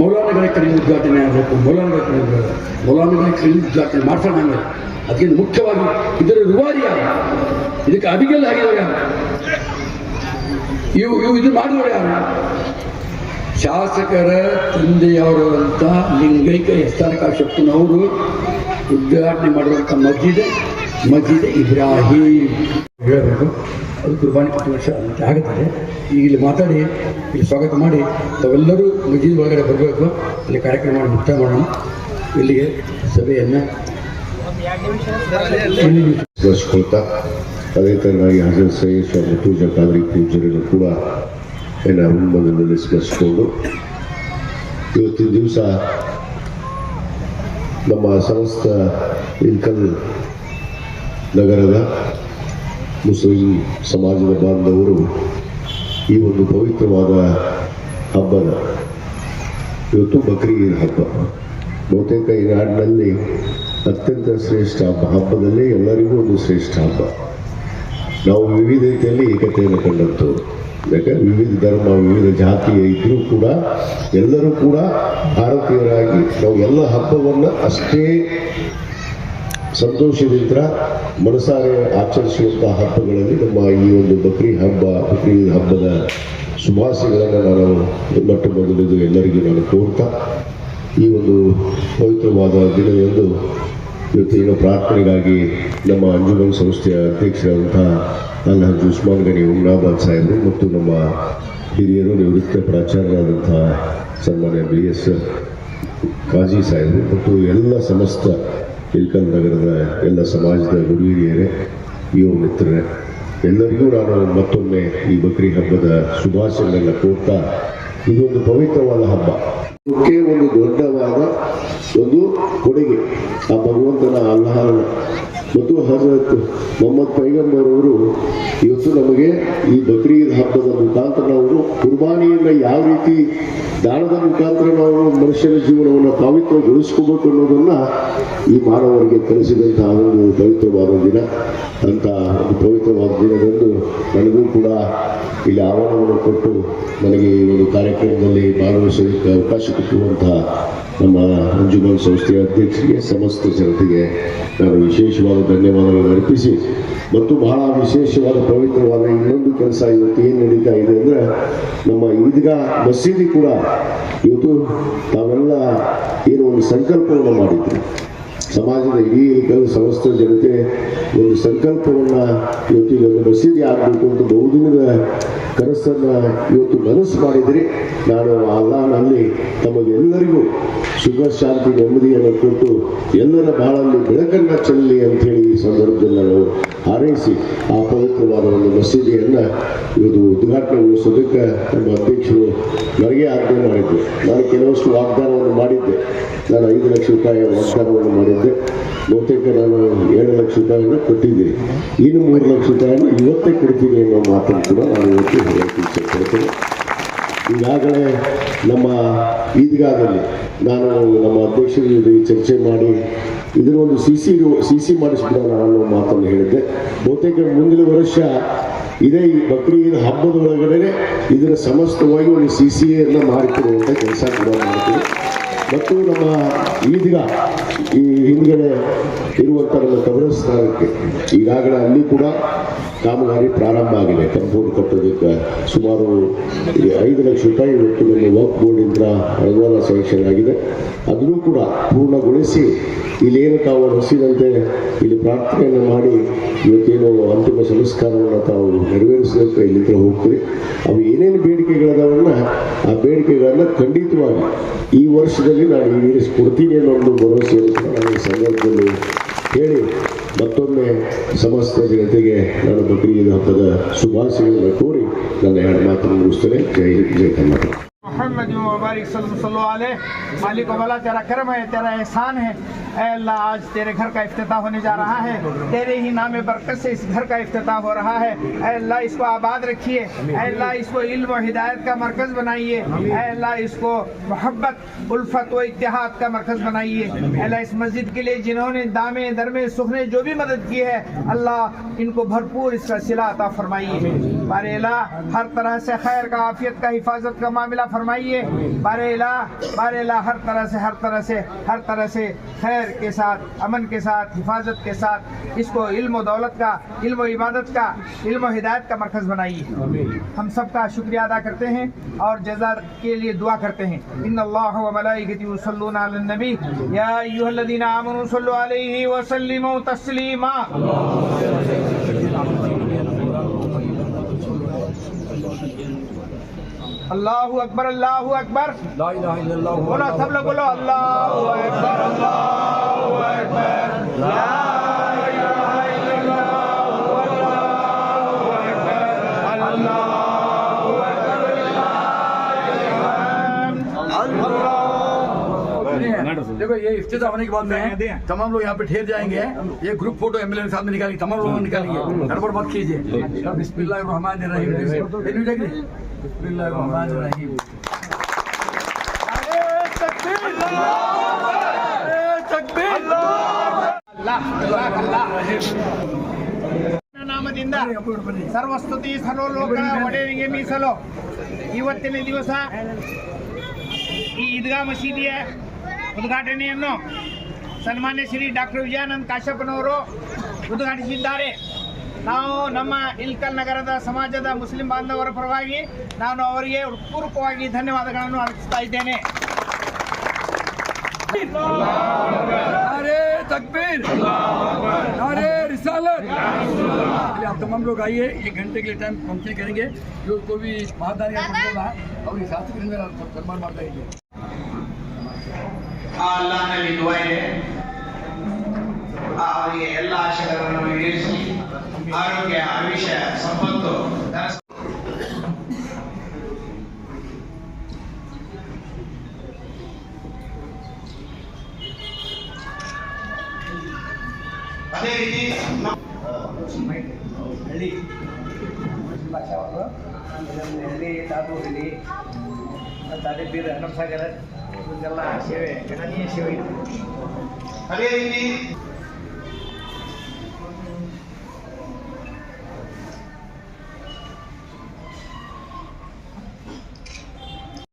ಮೌಲಾನಗಳ ಕಡೆ ಉದ್ಘಾಟನೆ ಆಗಬೇಕು. ಮೌಲಾನಗಳ ಕಡೆ ಮೌಲಾನಗಳ ಕಡೆ ಉದ್ಘಾಟನೆ ಮಾಡ್ಸೋಣ ಹಂಗೆ ಅದಕ್ಕಿಂತ ಮುಖ್ಯವಾಗಿ ಇದರ ರುವಾರಿ ಯಾರು? ಇದಕ್ಕೆ ಅಡಿಗೆಲ್ಲ ಆಗಿದವರು ಯಾರು? ಇವು ಇವು ಇದು ಮಾಡಿದವರು ಯಾರು? ಶಾಸಕರ ತಂದೆಯವರು ಅಂತ ಲಿಂಗೈಕ ಎಸ್ತಾರ ಕಾಶಪ್ಪನವರು ಉದ್ಘಾಟನೆ ಮಾಡುವಂಥ ಮಸ್ಜಿದ್ ಮಸ್ಜಿದ್ ಇಬ್ರಾಹಿಂ. ಹೇಳಬೇಕು. ಅದು ಕುರ್ಬಾನಿ ಹತ್ತು ವರ್ಷ ಅಂತ ಆಗುತ್ತದೆ ಇಲ್ಲಿ ಮಾತಾಡಿ, ಇಲ್ಲಿ ಸ್ವಾಗತ ಮಾಡಿ. ತಾವೆಲ್ಲರೂ ಮಜೀದ್ ಒಳಗಡೆ ಬರಬೇಕು. ಅಲ್ಲಿ ಕಾರ್ಯಕ್ರಮ ಮಾಡಿ ಮುಕ್ತಾಯ ಮಾಡೋಣ. ಇಲ್ಲಿಗೆ ಸಭೆಯನ್ನು ಸ್ಮರಿಸ್ಕೊಳ್ತಾ ಅದೇ ಥರವಾಗಿ ಹಜರತ್ ಸೈಯದ್ ಶಾ ಪೂಜಾ ಕಾದ್ರಿ ಕೂಡ ಎಲ್ಲ ಅಭಿನಂದನೆಯಲ್ಲಿ ಸ್ಮರಿಸಿಕೊಂಡು ಇವತ್ತಿನ ದಿವಸ ನಮ್ಮ ಸಮಸ್ತ ಇಲ್ಕಲ್ ನಗರದ ಮುಸ್ಲಿಂ ಸಮಾಜದ ಬಾಂಧವರು ಈ ಒಂದು ಪವಿತ್ರವಾದ ಹಬ್ಬದ ಇವತ್ತು ಬಕ್ರೀದ್ ಹಬ್ಬ. ಬಹುತೇಕ ಈ ನಾಡಿನಲ್ಲಿ ಅತ್ಯಂತ ಶ್ರೇಷ್ಠ ಹಬ್ಬ. ಹಬ್ಬದಲ್ಲಿ ಎಲ್ಲರಿಗೂ ಒಂದು ಶ್ರೇಷ್ಠ ಹಬ್ಬ. ನಾವು ವಿವಿಧತೆಯಲ್ಲಿ ಏಕತೆಯನ್ನು ಕಂಡಂತು ಯಾಕಂದರೆ ವಿವಿಧ ಧರ್ಮ, ವಿವಿಧ ಜಾತಿಯ ಇದ್ದರೂ ಕೂಡ ಎಲ್ಲರೂ ಕೂಡ ಭಾರತೀಯರಾಗಿ ನಾವು ಎಲ್ಲ ಹಬ್ಬವನ್ನು ಅಷ್ಟೇ ಸಂತೋಷದಿಂದ ಮನಸಾರೆ ಆಚರಿಸುವಂತಹ ಹಬ್ಬಗಳಲ್ಲಿ ನಮ್ಮ ಈ ಒಂದು ಬಕ್ರಿ ಹಬ್ಬ, ಬಕ್ರಿ ಹಬ್ಬದ ಶುಭಾಶಯಗಳನ್ನು ನಾನು ಮೊಟ್ಟ ಮೊದಲಿದ್ದು ಎಲ್ಲರಿಗೂ ನಾನು ಕೋರ್ತಾ ಈ ಒಂದು ಪವಿತ್ರವಾದ ದಿನದಂದು ಇವತ್ತಿನ ಪ್ರಾರ್ಥನೆಗಾಗಿ ನಮ್ಮ ಅಂಜುಮನ್ ಸಂಸ್ಥೆಯ ಅಧ್ಯಕ್ಷರಾದಂಥ ಅಲ್ಹಾಜ್ ಉಸ್ಮಾನ್ ಗನಿ ಉಮ್ನಾಬಾದ್ ಸಾಹೇಬರು ಮತ್ತು ನಮ್ಮ ಹಿರಿಯರು ನಿವೃತ್ತ ಪ್ರಾಚಾರ್ಯರಾದಂತಹ ಸನ್ಮಾನ್ಯ ಬಿ ಎಸ್ ಕಾಜಿ ಸಾಹೇಬರು ಮತ್ತು ಎಲ್ಲ ಸಮಸ್ತ ಇಲ್ಕಲ್ ನಗರದ ಎಲ್ಲ ಸಮಾಜದ ಗುರು ಹಿರಿಯರೇ ಯುವ ಮಿತ್ರರೇ, ಎಲ್ಲರಿಗೂ ನಾನು ಮತ್ತೊಮ್ಮೆ ಈ ಬಕ್ರಿ ಹಬ್ಬದ ಶುಭಾಶಯಗಳನ್ನು ಕೋರ್ತಾ, ಇದೊಂದು ಪವಿತ್ರವಾದ ಹಬ್ಬ. ಇದಕ್ಕೆ ಒಂದು ದೊಡ್ಡವಾದ ಒಂದು ಕೊಡುಗೆ, ಆ ಭಗವಂತನ ಅಲ್ಲಾಹನ ಮತ್ತು ಹಜರತ್ ಮೊಹಮ್ಮದ್ ಪೈಗಂಬರ್ ಅವರು ಇವತ್ತು ನಮಗೆ ಈ ಬಕ್ರೀದ್ ಹಬ್ಬದ ಮುಖಾಂತರ ಅವರು ಕುರ್ಬಾನಿಯಿಂದ ಯಾವ ರೀತಿ ದಾನದ ಮುಖಾಂತರ ನಾವು ಮನುಷ್ಯನ ಜೀವನವನ್ನು ಪಾವಿತ್ರಗೊಳಿಸ್ಕೋಬೇಕು ಅನ್ನೋದನ್ನ ಈ ಮಾನವರಿಗೆ ಕಲಿಸಿದಂತಹ ಒಂದು ಪವಿತ್ರವಾದ ದಿನ. ಅಂತ ಒಂದು ಪವಿತ್ರವಾದ ದಿನದಂದು ನನಗೂ ಕೂಡ ಇಲ್ಲಿ ಆಹ್ವಾನವನ್ನು ಕೊಟ್ಟು ನನಗೆ ಈ ಒಂದು ಕಾರ್ಯಕ್ರಮದಲ್ಲಿ ಭಾಗವಹಿಸಲಿಕ್ಕೆ ಅವಕಾಶ ಕೊಟ್ಟಿರುವಂತಹ ನಮ್ಮ ಅಂಜುಮನ್ ಸಂಸ್ಥೆಯ ಅಧ್ಯಕ್ಷರಿಗೆ, ಸಮಸ್ತ ಜನತೆಗೆ ನಾನು ವಿಶೇಷವಾದ ಧನ್ಯವಾದಗಳನ್ನು ಅರ್ಪಿಸಿ, ಮತ್ತು ಬಹಳ ವಿಶೇಷವಾದ ಪವಿತ್ರವಾದ ಇನ್ನೊಂದು ಕೆಲಸ ಇವತ್ತು ಏನು ನಡೀತಾ ಇದೆ ಅಂದರೆ, ನಮ್ಮ ಈದ್ಗಾ ಮಸೀದಿ ಕೂಡ ಇವತ್ತು ತಾವೆಲ್ಲ ಏನು ಒಂದು ಸಂಕಲ್ಪವನ್ನು ಮಾಡಿದ್ರು. ಸಮಾಜದ ಇಡೀ ಸಮಸ್ತ ಜನತೆ ಒಂದು ಸಂಕಲ್ಪವನ್ನ ಇವತ್ತು ಇದೊಂದು ಮಸೀದಿ ಆಗಬೇಕು ಅಂತ ಬಹುದಿನದ ಕನಸನ್ನ ಇವತ್ತು ನನಸು ಮಾಡಿದರೆ ನಾನು ಅಲ್ಲಾನಲ್ಲಿ ತಮಗೆಲ್ಲರಿಗೂ ಸುಖ, ಶಾಂತಿ, ನೆಮ್ಮದಿಯನ್ನು ಕೊಟ್ಟು ಎಲ್ಲರ ಬಾಳಲ್ಲಿ ಬೆಳಕನ್ನು ಚೆಲ್ಲಿ ಅಂತೇಳಿ ಈ ಸಂದರ್ಭದಲ್ಲಿ ನಾನು ಹಾರೈಸಿ ಆ ಪವಿತ್ರವಾದ ಒಂದು ಮಸೀದಿಯನ್ನು ಇವತ್ತು ಉದ್ಘಾಟನೆಗೊಳಿಸೋದಕ್ಕೆ ನಮ್ಮ ಅಧ್ಯಕ್ಷರು ನನಗೆ ಆಜ್ಞೆ ಮಾಡಿದ್ದೆ ನಾನು ಕೆಲವಷ್ಟು ವಾಗ್ದಾನವನ್ನು ಮಾಡಿದ್ದೆ. ನಾನು ಐದು ಲಕ್ಷ ರೂಪಾಯಿ ವಾಗ್ದಾನವನ್ನು ಮಾಡಿದ್ದೆ. ಬಹುತೇಕ ನಾನು ಏಳು ಲಕ್ಷ ರೂಪಾಯಿಯನ್ನು ಕೊಟ್ಟಿದ್ದೀನಿ. ಇನ್ನು ಮೂರು ಲಕ್ಷ ರೂಪಾಯಿಯನ್ನು ಇವತ್ತೇ ಕೊಡ್ತೀನಿ ಅನ್ನೋ ಮಾತನ್ನು ಕೂಡ ನಾನು ಇವತ್ತು ಹೇಳಕ್ಕೆ ಇಷ್ಟಪಡ್ತೇನೆ. ಈಗಾಗಲೇ ನಮ್ಮ ಈದ್ಗಾದಲ್ಲಿ ನಾನು ನಮ್ಮ ಅಧ್ಯಕ್ಷರ ಜೊತೆ ಚರ್ಚೆ ಮಾಡಿ ಇದನ್ನ ಒಂದು ಸಿ ಸಿ ಸಿ ಸಿ ಮಾಡಿಸ್ಬಿಡೋಣ ಅನ್ನೋ ಮಾತನ್ನು ಹೇಳಿದ್ದೆ. ಬಹುತೇಕ ಮುಂದಿನ ವರ್ಷ ಇದೇ ಈ ಬಕ್ರೀದ್ ಹಬ್ಬದ ಒಳಗಡೆ ಇದರ ಸಮಸ್ತವಾಗಿ ಒಂದು ಸಿ ಸಿ ಎಲ್ಲ ಮಾಡಿಕೊಡುವಂಥ ಕೆಲಸ ಕೂಡ ಮಾಡ್ತೀವಿ ಮತ್ತು ನಮ್ಮ ಈದ್ಗ ಈ ಹಿಂದ್ಗಡೆ ಇರುವಂಥ ನಮ್ಮ ಕಬ್ರಸ್ಥಾನಕ್ಕೆ ಈಗಾಗಲೇ ಅಲ್ಲಿ ಕೂಡ ಕಾಮಗಾರಿ ಪ್ರಾರಂಭ ಆಗಿದೆ. ಕಂಪೌಂಡ್ ಕಟ್ಟೋದಕ್ಕೆ ಸುಮಾರು ಐದು ಲಕ್ಷ ರೂಪಾಯಿ ಇವತ್ತು ನಮ್ಮ ವರ್ಕ್ ಬೋರ್ಡಿಂದ ಅನುದಾನ ಸ್ಯಾಂಕ್ಷನ್ ಆಗಿದೆ. ಅದನ್ನು ಕೂಡ ಪೂರ್ಣಗೊಳಿಸಿ ಇಲ್ಲೇನು ತಾವು ಹೊಸಿದಂತೆ ಇಲ್ಲಿ ಪ್ರಾರ್ಥನೆಯನ್ನು ಮಾಡಿ ಇವತ್ತೇನು ಅಂತಿಮ ಸಂಸ್ಕಾರವನ್ನು ತಾವು ನೆರವೇರಿಸಬೇಕು ಇಲ್ಲಿಂದ ಹೋಗ್ತೀವಿ ಅವು ಏನೇನು ಬೇಡಿಕೆಗಳಾದವನ್ನ ಆ ಬೇಡಿಕೆಗಳನ್ನು ಖಂಡಿತವಾಗಿ ಈ ವರ್ಷದಲ್ಲಿ ನಾನು ಈಡೇರಿಸ್ಕೊಡ್ತೀನಿ ಅನ್ನೋ ಒಂದು ಭರವಸೆಯನ್ನು ಸಂದರ್ಭದಲ್ಲಿ ಹೇಳಿ ಮತ್ತೊಮ್ಮೆ ಸಮಸ್ತ ಜನತೆಗೆ ನನ್ನ ಬಕ್ರೀದ್ ಹಬ್ಬದ ಶುಭಾಶಯಗಳನ್ನು ಕೋರಿ ನನ್ನ ಎರಡು ಮಾತನ್ನು ಮುಗಿಸ್ತೇನೆ. ಜೈ ಜೈ ಕರ್ನಾಟಕ. محمد مبارک صلی اللہ علیہ مالک و بلا تیرا کرم ہے تیرا اے اللہ، آج تیرے گھر کا افتتاح ہونے جا رہا ہے۔ تیرے ہی نام برکت سے اس گھر کا افتتاح ہو رہا ہے۔ اے اللہ، اس کو آباد رکھیے۔ اے اللہ، اس کو علم و ہدایت کا مرکز بنائیے۔ اے اللہ، اس کو محبت، الفت و اتحاد کا مرکز بنائیے۔ اے اللہ، اس مسجد کے لیے جنہوں نے دامے، درمے، سخنے، جو بھی مدد کی ہے، اللہ ان کو بھرپور اس کا صلہ عطا فرمائیے۔ بارے اللہ، ہر طرح سے خیر کا، عافیت کا، حفاظت کا معاملہ فرمائیے۔ بارے اللہ بارے اللہ، ہر طرح سے، ہر طرح سے، ہر طرح سے خیر خیر کے ساتھ امن کے ساتھ حفاظت کے ساتھ اس کو علم و دولت کا علم و عبادت کا علم و ہدایت کا مرکز بنائیے ہم سب کا شکریہ ادا کرتے ہیں اور جزا کے لیے دعا کرتے ہیں۔ ان اللہ و ملائکتی یصلون علی النبی۔ یا ایوہ الذین آمنوا صلو علیہ وسلم تسلیما۔ اللہ اکبر اللہ اکبر۔ بولا سب لوگ بولو اللہ اکبر کو یہ افتتاح ہونے کے بعد میں تمام لوگ یہاں پہ ٹھہر جائیں گے۔ یہ گروپ فوٹو ایم ایل ساتھ میں نکالیں گے تمام لوگوں نے نکالیں گے گڑبڑ مت کیجیے۔ بسم اللہ الرحمن الرحیم۔ بسم اللہ الرحمن الرحیم۔ ನಾಮದಿಂದ ಸರ್ವಸ್ತುತಿ ಸರ್ವಲೋಕ ಒಡೆಯರಿಗೆ ಮೀಸಲು. ಇವತ್ತಿನ ದಿವಸ ಈ ಈದ್ಗಾ ಮಸೀದಿಯ ಉದ್ಘಾಟನೆಯನ್ನು ಸನ್ಮಾನ್ಯ ಶ್ರೀ ಡಾಕ್ಟರ್ ವಿಜಯಾನಂದ್ ಕಾಶ್ಯಪ್ಪನವರು ಉದ್ಘಾಟಿಸಿದ್ದಾರೆ ನಾವು ನಮ್ಮ ಇಲ್ಕಲ್ ನಗರದ ಸಮಾಜದ ಮುಸ್ಲಿಂ ಬಾಂಧವರ ಪರವಾಗಿ ನಾನು ಅವರಿಗೆ ಪೂರ್ವಕವಾಗಿ ಧನ್ಯವಾದಗಳನ್ನು ಅರ್ಪಿಸ್ತಾ ಇದ್ದೇನೆ नारे तकबीर नारे रिसालत चलिए आप तमाम लोग आइए एक घंटे के लिए टाइम फंक्शन करेंगे जो कोई भी महादानी है और ये शास्त्री सन्मान मारता है ಆ ಅಲ್ಲಾಹನಲ್ಲಿ ದುವಾ ಇದೆ ಅವರಿಗೆ ಎಲ್ಲ ಆಶಯಗಳನ್ನು ಈಡೇರಿಸಿ ಆರೋಗ್ಯ ಆಯುಷ್ಯ ಸಂಪತ್ತು ಅದೇ ರೀತಿ ಹಳ್ಳಿ ಭಾಷಾ ಹಳ್ಳಿ ತಾತು ಹಳ್ಳಿ ತಾಡೆ ಬೀರ್ ಹನ್ನಪ್ಪ ಸಾಗರ ಇವಕ್ಕೆಲ್ಲ ಸೇವೆ ಗಣನೀಯ ಸೇವೆ ಅದೇ ರೀತಿ